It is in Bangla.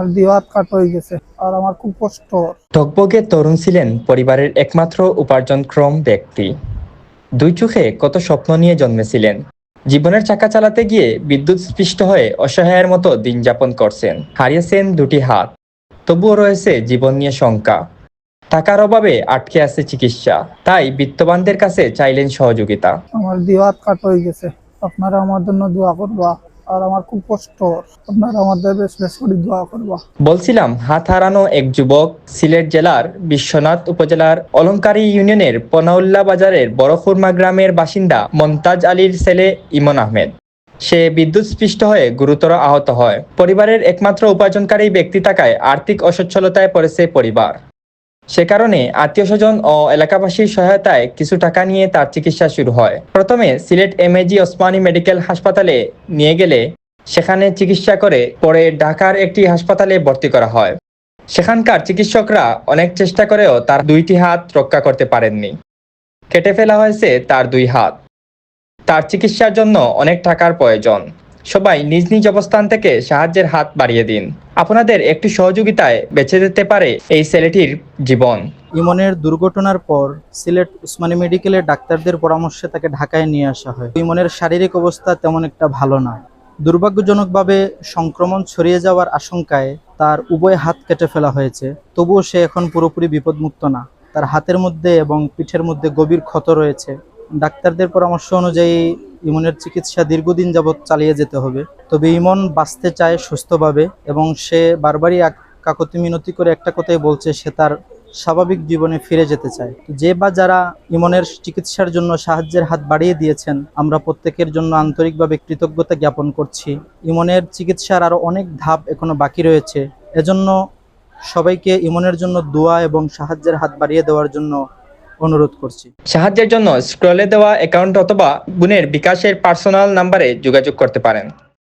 আমার হাত কাট হয়ে গেছে আর আমার খুব কষ্ট। টকবগে তরুণ ছিলেন পরিবারের একমাত্র উপার্জনক্ষম ব্যক্তি। দুই চোখে কত স্বপ্ন নিয়ে জন্মেছিলেন। জীবনের চাকা চালাতে গিয়ে বিদ্যুৎ স্পৃষ্ট হয়ে অসহায়ের মতো দিন যাপন করছেন। হারিয়েছেন দুটি হাত। তবুও রয়েছে জীবন নিয়ে শঙ্কা। টাকার অভাবে আটকে আছে চিকিৎসা। তাই বিত্তবানদের কাছে চাইলেন সহযোগিতা। আমার দিয়ে হাত কাট হয়ে গেছে। আপনারা আমার জন্য দোয়া করবা। আর আমার খুব কষ্ট। আপনারা আমাদের বেশ করে দোয়া করবা। বলছিলাম, হাত হারানো এক যুবক সিলেট জেলার বিশ্বনাথ উপজেলার অলঙ্কারী ইউনিয়নের পনাউল্লা বাজারের বড়খুরমা গ্রামের বাসিন্দা মমতাজ আলীর ছেলে ইমন আহমেদ। সে বিদ্যুৎ স্পৃষ্ট হয়ে গুরুতর আহত হয়। পরিবারের একমাত্র উপার্জনকারী ব্যক্তি থাকায় আর্থিক অসচ্ছলতায় পড়েছে পরিবার। সে কারণে আত্মীয় স্বজন ও এলাকাবাসীর সহায়তায় কিছু টাকা নিয়ে তার চিকিৎসা শুরু হয়। প্রথমে সিলেট এমএজি ওসমানী মেডিকেল হাসপাতালে নিয়ে গেলে সেখানে চিকিৎসা করে পরে ঢাকার একটি হাসপাতালে ভর্তি করা হয়। সেখানকার চিকিৎসকরা অনেক চেষ্টা করেও তার দুইটি হাত রক্ষা করতে পারেননি। কেটে ফেলা হয়েছে তার দুই হাত। তার চিকিৎসার জন্য অনেক টাকার প্রয়োজন। সবাই নিজ নিজ অবস্থান থেকে সাহায্যের হাত বাড়িয়ে দিন। আপনাদের একটি সহযোগিতায় বেঁচে যেতে পারে এই ছেলেটির জীবন। ইমনের দুর্ঘটনার পর সিলেট উসমানী মেডিকেলের ডাক্তারদের পরামর্শে তাকে ঢাকায় নিয়ে আসা হয়। ইমনের শারীরিক অবস্থা তেমন একটা ভালো না। দুর্ভাগ্যজনকভাবে সংক্রমণ ছড়িয়ে যাওয়ার আশঙ্কায় তার উভয় হাত কেটে ফেলা হয়েছে। তবুও সে এখন পুরোপুরি বিপদমুক্ত না। তার হাতের মধ্যে এবং পিঠের মধ্যে গভীর ক্ষত রয়েছে। ডাক্তারদের পরামর্শ অনুযায়ী ইমনের চিকিৎসা দীর্ঘদিন যাবৎ চালিয়ে যেতে হবে। তবে ইমন বাঁচতে চায় সুস্থভাবে এবং সে বারবারই কাকতি মিনতি করে একটা কথাই বলছে, সে তার স্বাভাবিক জীবনে ফিরে যেতে চায়। যে বা যারা ইমনের চিকিৎসার জন্য সাহায্যের হাত বাড়িয়ে দিয়েছেন, আমরা প্রত্যেকের জন্য আন্তরিকভাবে কৃতজ্ঞতা জ্ঞাপন করছি। ইমনের চিকিৎসার আরও অনেক ধাপ এখনও বাকি রয়েছে। এজন্য সবাইকে ইমনের জন্য দোয়া এবং সাহায্যের হাত বাড়িয়ে দেওয়ার জন্য অনুরোধ করছি। সাহায্যের জন্য স্ক্রলে দেওয়া অ্যাকাউন্ট অথবা গুণের বিকাশের পার্সোনাল নাম্বারে যোগাযোগ করতে পারেন।